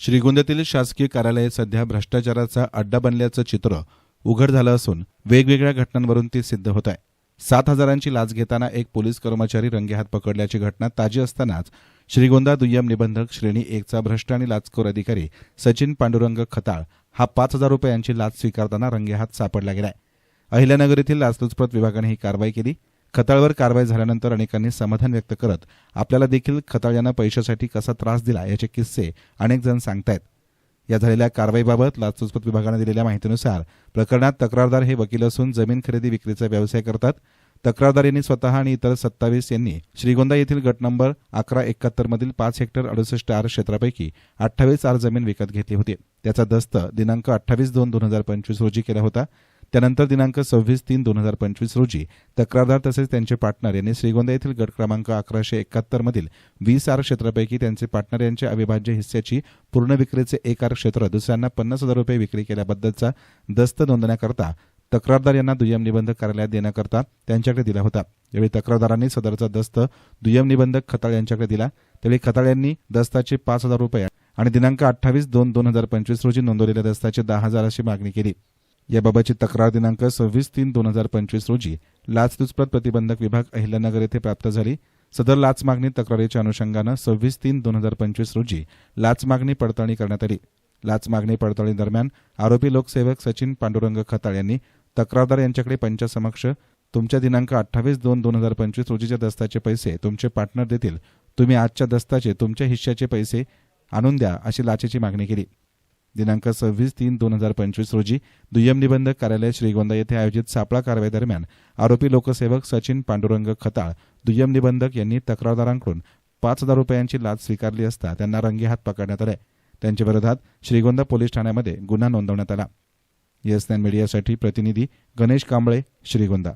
श्रीगोंद्यातील शासकीय कार्यालय सध्या भ्रष्टाचाराचा अड्डा बनल्याचं चित्र उघड झालं असून वेगवेगळ्या घटनांवरून ते सिद्ध होत आहे. सात हजारांची लाच घेताना एक पोलीस कर्मचारी रंगेहात पकडल्याची घटना ताजी असतानाच श्रीगोंदा दुय्यम निबंधक श्रेणी एकचा भ्रष्ट आणि लाचखोर अधिकारी सचिन पांडुरंग खताळ हा पाच हजार रुपयांची लाच स्वीकारताना रंगेहात सापडला गेलाय. अहिल्यानगर येथील लाचलुचपत विभागाने ही कारवाई केली. खताळवर कारवाई झाल्यानंतर अनेकांनी समाधान व्यक्त करत आपल्याला देखील खताळ यांना पैशासाठी कसा त्रास दिला याचे किस्से अनेक जण सांगतायत. या झालेल्या कारवाईबाबत लाचलुचपत विभागाने दिलेल्या माहितीनुसार प्रकरणात तक्रारदार हे वकील असून जमीन खरेदी विक्रीचा व्यवसाय करतात. तक्रारदार यांनी स्वतः आणि इतर सत्तावीस यांनी श्रीगोंदा येथील गट नंबर अकरा एकाहत्तर मधील पाच हेक्टर अडुसष्ट आर क्षेत्रापैकी अठ्ठावीस आर जमीन विकत घेतली होती. त्याचा दस्त दिनांक अठ्ठावीस दोन दोन हजार पंचवीस रोजी केला होता. त्यानंतर दिनांक सव्वीस तीन दोन हजार पंचवीस रोजी तक्रारदार तसेच त्यांचे पार्टनर यांनी श्रीगोंदा येथील गट क्रमांक अकराशे एकाहत्तर मधील वीस आर क्षेत्रापैकी त्यांचे पार्टनर यांच्या अविभाज्य हिस्स्याची पूर्ण विक्रीचे एक आर क्षेत्र दुसऱ्यांना पन्नास हजार रुपये विक्री केल्याबद्दलचा दस्त नोंदण्याकरता तक्रारदार यांना दुय्यम निबंधक कार्यालयात देण्याकरता त्यांच्याकडे दिला होता. यावेळी तक्रारदारांनी सदरचा दस्त दुय्यम निबंधक खताळ यांच्याकडे दिला. त्यावेळी खताळ यांनी दस्ताचे पाच हजार रुपये आणि दिनांक अठ्ठावीस दोन दोन हजार पंचवीस रोजी नोंदवलेल्या दस्ताचे दहा हजार अशी मागणी केली. याबाबतची तक्रार दिनांक सव्वीस तीन दोन हजार पंचवीस रोजी लाचलुचपत प्रतिबंधक विभाग अहिल्यानगर येथे प्राप्त झाली. सदर लाच मागणी तक्रारीच्या अनुषंगानं सव्वीस तीन दोन हजार पंचवीस रोजी लाच मागणी पडताळणी करण्यात आली. लाच मागणी पडताळणी दरम्यान आरोपी लोकसेवक सचिन पांडुरंग खताळ यांनी तक्रारदार यांच्याकडे पंचासमक्ष तुमच्या दिनांक अठ्ठावीस दोन दोन हजार पंचवीस रोजीच्या दस्ताचे पैसे तुमचे पार्टनर देतील. तुम्ही आजच्या दस्ताचे तुमच्या हिश्श्याचे पैसे आणून द्या अशी लाचेची मागणी केली. दिनांक सव्वीस तीन दोन हजार पंचवीस रोजी दुय्यम निबंधक कार्यालय श्रीगोंदा येथे आयोजित सापळा कारवाई दरम्यान आरोपी लोकसेवक सचिन पांडुरंग खताळ दुय्यम निबंधक यांनी तक्रारदारांकडून पाच हजार रुपयांची लाच स्वीकारली असता त्यांना रंगेहात पकडण्यात आले. त्यांच्या विरोधात श्रीगोंदा पोलीस ठाण्यामध्ये गुन्हा नोंदवण्यात आला. येस नाईन मीडियासाठी प्रतिनिधी गणेश कांबळे श्रीगोंदा.